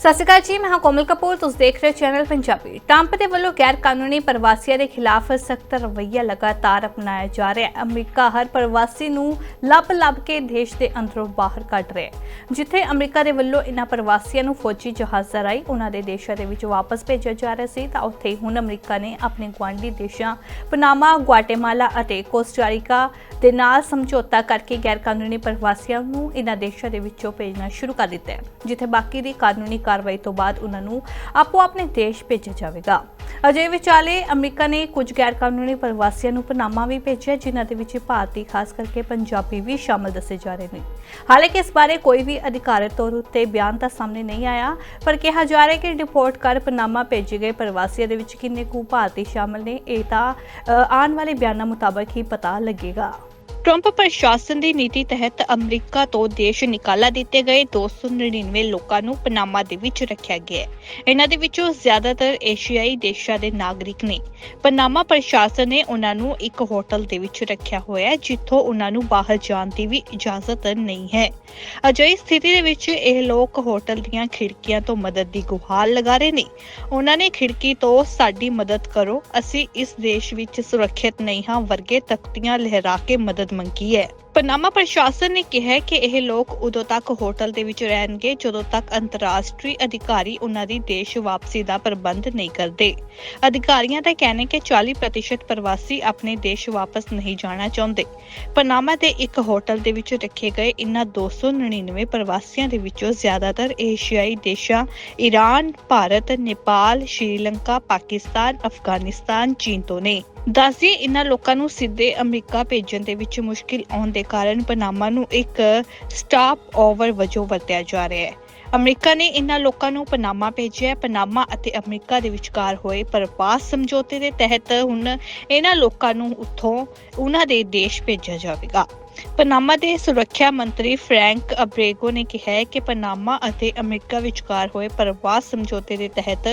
ਸਤਿ ਸ਼੍ਰੀ ਅਕਾਲ ਜੀ, ਮੈਂ ਹਾਂ ਕੋਮਲ ਕਪੂਰ, ਤੁਸੀਂ ਦੇਖ ਰਹੇ ਹੋ ਚੈਨਲ ਪੰਜਾਬੀ। ਟਰੰਪ ਦੇ ਵੱਲੋਂ ਗੈਰ ਕਾਨੂੰਨੀ ਪ੍ਰਵਾਸੀਆਂ ਦੇ ਖਿਲਾਫ ਸਖਤ ਰਵੱਈਆ ਲਗਾਤਾਰ ਅਪਣਾਇਆ ਜਾ ਰਿਹਾ ਹੈ। ਅਮਰੀਕਾ ਹਰ ਪ੍ਰਵਾਸੀ ਨੂੰ ਲੱਭ-ਲੱਭ ਕੇ ਦੇਸ਼ ਦੇ ਅੰਦਰੋਂ ਬਾਹਰ ਕੱਢ ਰਿਹਾ ਹੈ। ਜਿੱਥੇ ਅਮਰੀਕਾ ਦੇ ਵੱਲੋਂ ਇਹਨਾਂ ਪ੍ਰਵਾਸੀਆਂ ਨੂੰ ਫੌਜੀ ਜਹਾਜ਼ਾਂ ਰਾਹੀਂ ਉਹਨਾਂ ਦੇ ਦੇਸ਼ਾਂ ਦੇ ਵਿੱਚ ਵਾਪਸ ਭੇਜਿਆ ਜਾ ਰਿਹਾ ਸੀ, ਤਾਂ ਉੱਥੇ ਹੀ ਹੁਣ ਅਮਰੀਕਾ ਨੇ ਆਪਣੇ ਗੁਆਂਢੀ ਦੇਸ਼ਾਂ ਪਨਾਮਾ, ਗੁਆਟੇਮਾਲਾ ਅਤੇ ਕੋਸਟਾਰੀਕਾ ਦੇ ਨਾਲ ਸਮਝੌਤਾ ਕਰਕੇ ਗੈਰ ਕਾਨੂੰਨੀ ਪ੍ਰਵਾਸੀਆਂ ਨੂੰ ਇਹਨਾਂ ਦੇਸ਼ਾਂ ਦੇ ਵਿੱਚੋਂ ਭੇਜਣਾ ਸ਼ੁਰੂ ਕਰ ਦਿੱਤਾ ਹੈ, ਜਿੱਥੇ ਬਾਕੀ ਦੀ ਕਾਨੂੰਨੀ ਕਾਰਵਾਈ ਤੋਂ ਬਾਅਦ ਉਹਨਾਂ ਨੂੰ ਆਪੋ ਆਪਣੇ ਦੇਸ਼ ਭੇਜਿਆ ਜਾਵੇਗਾ। ਅਜੇ ਵਿਚਾਲੇ ਅਮਰੀਕਾ ਨੇ ਕੁਝ ਗੈਰ ਕਾਨੂੰਨੀ ਪ੍ਰਵਾਸੀਆਂ ਨੂੰ ਪਨਾਮਾ ਵੀ ਭੇਜਿਆ, ਜਿਨ੍ਹਾਂ ਦੇ ਵਿੱਚ ਭਾਰਤੀ ਖਾਸ ਕਰਕੇ ਪੰਜਾਬੀ ਵੀ ਸ਼ਾਮਲ ਦੱਸੇ ਜਾ ਰਹੇ ਨੇ। ਹਾਲਾਂਕਿ ਇਸ ਬਾਰੇ ਕੋਈ ਵੀ ਅਧਿਕਾਰਤ ਤੌਰ ਉੱਤੇ ਬਿਆਨ ਤਾਂ ਸਾਹਮਣੇ ਨਹੀਂ ਆਇਆ, ਪਰ ਕਿਹਾ ਜਾ ਰਿਹਾ ਕਿ ਰਿਪੋਰਟ ਕਰ ਪਨਾਮਾ ਭੇਜੇ ਗਏ ਪ੍ਰਵਾਸੀਆਂ ਦੇ ਵਿੱਚ ਕਿੰਨੇ ਕੁ ਭਾਰਤੀ ਸ਼ਾਮਲ ਨੇ, ਇਹ ਤਾਂ ਆਉਣ ਵਾਲੇ ਬਿਆਨਾਂ ਮੁਤਾਬਕ ਹੀ ਪਤਾ ਲੱਗੇਗਾ। ਟਰੰਪ ਪ੍ਰਸ਼ਾਸਨ ਦੀ ਨੀਤੀ ਤਹਿਤ ਅਮਰੀਕਾ ਤੋਂ ਦੇਸ਼ ਨਿਕਾਲਾ ਦਿੱਤੇ ਗਏ 299 ਲੋਕਾਂ ਨੂੰ ਪਨਾਮਾ ਦੇ ਵਿੱਚ ਰੱਖਿਆ ਗਿਆ ਹੈ। ਇਹਨਾਂ ਦੇ ਵਿੱਚੋਂ ਜ਼ਿਆਦਾਤਰ ਏਸ਼ੀਆਈ ਦੇਸ਼ਾਂ ਦੇ ਨਾਗਰਿਕ ਨੇ। ਪਨਾਮਾ ਪ੍ਰਸ਼ਾਸਨ ਨੇ ਉਹਨਾਂ ਨੂੰ ਇੱਕ ਹੋਟਲ ਦੇ ਵਿੱਚ ਰੱਖਿਆ ਹੋਇਆ ਹੈ, ਜਿੱਥੋਂ ਉਹਨਾਂ ਨੂੰ ਬਾਹਰ ਜਾਣ ਦੀ ਵੀ ਇਜਾਜ਼ਤ ਨਹੀਂ ਹੈ। ਅਜਿਹੀ ਸਥਿਤੀ ਦੇ ਵਿੱਚ ਇਹ ਲੋਕ ਹੋਟਲ ਦੀਆਂ ਖਿੜਕੀਆਂ ਤੋਂ ਮਦਦ ਦੀ ਗੁਹਾਰ ਲਗਾ ਰਹੇ ਨੇ। ਉਹਨਾਂ ਨੇ ਖਿੜਕੀ ਤੋਂ, ਸਾਡੀ ਮਦਦ ਕਰੋ, ਅਸੀਂ ਇਸ ਦੇਸ਼ ਵਿੱਚ ਸੁਰੱਖਿਅਤ ਨਹੀਂ ਹਾਂ ਵਰਗੇ ਤਖਤੀਆਂ ਲਹਿਰਾ ਕੇ ਮਦਦ ਮੰਗੀ ਹੈ। ਪਨਾਮਾ ਪ੍ਰਸ਼ਾਸਨ ਨੇ ਕਿਹਾ ਕਿ ਇਹ ਲੋਕ ਉਦੋਂ ਤੱਕ ਹੋਟਲ ਦੇ ਵਿੱਚ ਰਹਿਣਗੇ, ਜਦੋਂ ਤੱਕ ਅੰਤਰਰਾਸ਼ਟਰੀ ਅਧਿਕਾਰੀ ਉਹਨਾਂ ਦੀ ਦੇਸ਼ ਵਾਪਸੀ ਦਾ ਪ੍ਰਬੰਧ ਨਹੀਂ ਕਰਦੇ। ਅਧਿਕਾਰੀਆਂ ਦਾ ਕਹਿਣਾ ਹੈ ਕਿ 40% ਪ੍ਰਵਾਸੀ ਆਪਣੇ ਦੇਸ਼ ਵਾਪਸ ਨਹੀਂ ਜਾਣਾ ਚਾਹੁੰਦੇ। ਪਨਾਮਾ ਦੇ ਇੱਕ ਹੋਟਲ ਦੇ ਵਿੱਚ ਰੱਖੇ ਗਏ ਇਨ੍ਹਾਂ 299 ਪ੍ਰਵਾਸੀਆਂ ਦੇ ਵਿੱਚੋਂ ਜ਼ਿਆਦਾਤਰ ਏਸ਼ੀਆਈ ਦੇਸ਼ਾਂ ਈਰਾਨ ਭਾਰਤ, ਨੇਪਾਲ, ਸ਼੍ਰੀਲੰਕਾ, ਪਾਕਿਸਤਾਨ, ਅਫਗਾਨਿਸਤਾਨ, ਚੀਨ ਤੋਂ ਨੇ। ਦੱਸਦੀ ਇਨ੍ਹਾਂ ਲੋਕਾਂ ਨੂੰ ਸਿੱਧੇ ਅਮਰੀਕਾ ਭੇਜਣ ਦੇ ਵਿੱਚ ਮੁਸ਼ਕਿਲ ਆਉਣ ਦੇ ਕਾਰਨ ਪਨਾਮਾ ਨੂੰ ਇੱਕ ਸਟਾਪ ਓਵਰ ਵਜੋਂ ਵਰਤਿਆ ਜਾ ਰਿਹਾ ਹੈ। ਅਮਰੀਕਾ ਨੇ ਇਹਨਾਂ ਲੋਕਾਂ ਨੂੰ ਪਨਾਮਾ ਭੇਜਿਆ ਪਨਾਮਾ ਅਤੇ ਅਮਰੀਕਾ ਦੇ ਵਿਚਕਾਰ ਹੋਏ ਪ੍ਰਵਾਸ ਸਮਝੌਤੇ ਦੇ ਤਹਿਤ ਹੁਣ ਇਹਨਾਂ ਲੋਕਾਂ ਨੂੰ ਉੱਥੋਂ ਉਹਨਾਂ ਦੇ ਦੇਸ਼ ਭੇਜਿਆ ਜਾਵੇਗਾ। ਪਨਾਮਾ ਦੇ ਸੁਰੱਖਿਆ ਮੰਤਰੀ ਫ੍ਰੈਂਕ ਅਬਰੇਗੋ ਨੇ ਕਿਹਾ ਹੈ ਕਿ ਪਨਾਮਾ ਅਤੇ ਅਮਰੀਕਾ ਵਿਚਕਾਰ ਹੋਏ ਪ੍ਰਵਾਸ ਸਮਝੌਤੇ ਦੇ ਤਹਿਤ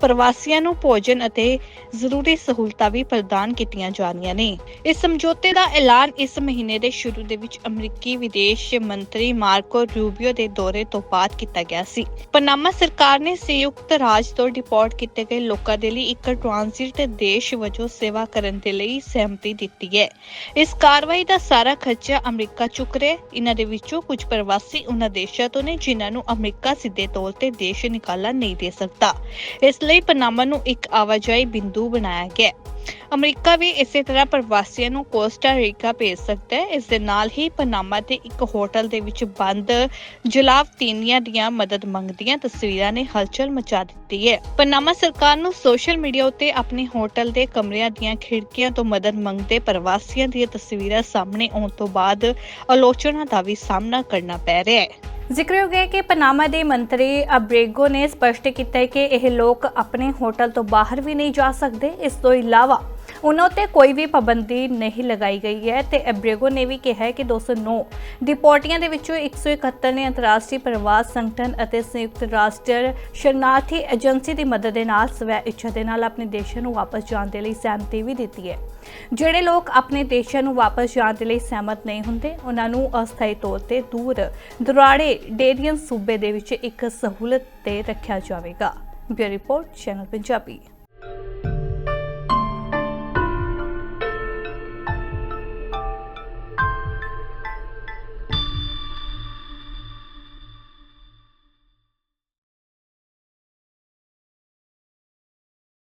ਪ੍ਰਵਾਸੀਆਂ ਨੂੰ ਭੋਜਨ ਅਤੇ ਜ਼ਰੂਰੀ ਸਹੂਲਤਾਂ ਵੀ ਪ੍ਰਦਾਨ ਕੀਤੀਆਂ ਜਾਣੀਆਂ ਨੇ। ਇਸ ਸਮਝੌਤੇ ਦਾ ਐਲਾਨ ਇਸ ਮਹੀਨੇ ਦੇ ਸ਼ੁਰੂ ਦੇ ਵਿੱਚ ਅਮਰੀਕੀ ਵਿਦੇਸ਼ ਮੰਤਰੀ ਮਾਰਕੋ ਰੂਬੀਓ ਦੇ ਦੌਰੇ ਤੋਂ ਬਾਅਦ ਕੀਤਾ ਗਿਆ ਸੀ। ਪਨਾਮਾ ਸਰਕਾਰ ਨੇ ਸੰਯੁਕਤ ਰਾਜ ਤੋਂ ਡਿਪੋਰਟ ਕੀਤੇ ਗਏ ਲੋਕਾਂ ਦੇ ਲਈ ਇੱਕ ਟ੍ਰਾਂਜ਼ਿਟ ਦੇਸ਼ ਵਜੋਂ ਸੇਵਾ ਕਰਨ ਦੇ ਲਈ ਸਹਿਮਤੀ ਦਿੱਤੀ ਹੈ। ਇਸ ਕਾਰਵਾਈ ਦਾ ਸਾਰਾ ਖਰਚਾ ਅਮਰੀਕਾ ਚੁੱਕ ਰਿਹਾ। ਇਹਨਾਂ ਦੇ ਵਿੱਚੋਂ ਕੁਝ ਪ੍ਰਵਾਸੀ ਉਹਨਾਂ ਦੇਸ਼ਾਂ ਤੋਂ ਨੇ ਜਿਨ੍ਹਾਂ ਨੂੰ ਅਮਰੀਕਾ ਸਿੱਧੇ ਤੌਰ ਤੇ ਦੇਸ਼ ਨਿਕਾਲਾ ਨਹੀਂ ਦੇ ਸਕਦਾ। ਇਸ ਲਈ ਪਨਾਮਾ ਨੂੰ ਇੱਕ ਆਵਾਜਾਈ ਬਿੰਦੂ ਬਣਾਇਆ ਗਿਆ ਅਮਰੀਕਾ ਵੀ ਇਸੇ ਤਰ੍ਹਾਂ ਪ੍ਰਵਾਸੀਆਂ ਨੂੰ ਕੋਸਟਾ ਰੀਕਾ ਭੇਜ ਸਕਦਾ ਹੈ। ਇਸ ਦੇ ਨਾਲ ਹੀ ਪਨਾਮਾ ਦੇ ਇੱਕ ਹੋਟਲ ਦੇ ਵਿੱਚ ਬੰਦ ਜਲਾਵਤੀਨੀਆਂ ਦੀਆਂ ਮਦਦ ਮੰਗਦੀਆਂ ਤਸਵੀਰਾਂ ਨੇ ਹਲਚਲ ਮਚਾ ਦਿੱਤੀ ਹੈ। ਪਨਾਮਾ ਸਰਕਾਰ ਨੂੰ ਸੋਸ਼ਲ ਮੀਡੀਆ ਉੱਤੇ ਆਪਣੇ ਹੋਟਲ ਦੇ ਕਮਰਿਆਂ ਦੀਆਂ ਖਿੜਕੀਆਂ ਤੋਂ ਮਦਦ ਮੰਗਦੇ ਪ੍ਰਵਾਸੀਆਂ ਦੀਆਂ ਤਸਵੀਰਾਂ ਸਾਹਮਣੇ ਆਉਣ ਤੋਂ ਬਾਅਦ ਆਲੋਚਨਾ ਦਾ ਵੀ ਸਾਹਮਣਾ ਕਰਨਾ ਪੈ ਰਿਹਾ ਹੈ। ਜ਼ਿਕਰਯੋਗ ਹੈ ਕਿ ਪਨਾਮਾ ਦੇ ਮੰਤਰੀ ਅਬਰੇਗੋ ਨੇ ਸਪਸ਼ਟ ਕੀਤਾ ਹੈ ਕਿ ਇਹ ਲੋਕ ਆਪਣੇ ਹੋਟਲ ਤੋਂ ਬਾਹਰ ਵੀ ਨਹੀਂ ਜਾ ਸਕਦੇ। ਇਸ ਤੋਂ ਇਲਾਵਾ ਉਹਨਾਂ ਉੱਤੇ ਕੋਈ ਵੀ ਪਾਬੰਦੀ ਨਹੀਂ ਲਗਾਈ ਗਈ ਹੈ ਤੇ ਐਬਰੇਗੋ ਨੇ ਵੀ ਕਿਹਾ ਹੈ ਕਿ 209 ਡਿਪੋਰਟੀਆਂ ਦੇ ਵਿੱਚੋਂ 171 ਨੇ ਅੰਤਰਰਾਸ਼ਟਰੀ ਪ੍ਰਵਾਸ ਸੰਗਠਨ ਅਤੇ ਸੰਯੁਕਤ ਰਾਸ਼ਟਰ ਸ਼ਰਨਾਰਥੀ ਏਜੰਸੀ ਦੀ ਮਦਦ ਦੇ ਨਾਲ ਸਵੈ ਇੱਛਾ ਦੇ ਨਾਲ ਆਪਣੇ ਦੇਸ਼ਾਂ ਨੂੰ ਵਾਪਸ ਜਾਣ ਦੇ ਲਈ ਸਹਿਮਤੀ ਵੀ ਦਿੱਤੀ ਹੈ। ਜਿਹੜੇ ਲੋਕ ਆਪਣੇ ਦੇਸ਼ਾਂ ਨੂੰ ਵਾਪਸ ਜਾਣ ਦੇ ਲਈ ਸਹਿਮਤ ਨਹੀਂ ਹੁੰਦੇ, ਉਹਨਾਂ ਨੂੰ ਅਸਥਾਈ ਤੌਰ ਤੇ ਦੂਰ ਦੁਰਾੜੇ ਡੇਰੀਅਨ ਸੂਬੇ ਦੇ ਵਿੱਚ ਇੱਕ ਸਹੂਲਤ ਤੇ ਰੱਖਿਆ ਜਾਵੇਗਾ। Bureau report, channel Punjabi.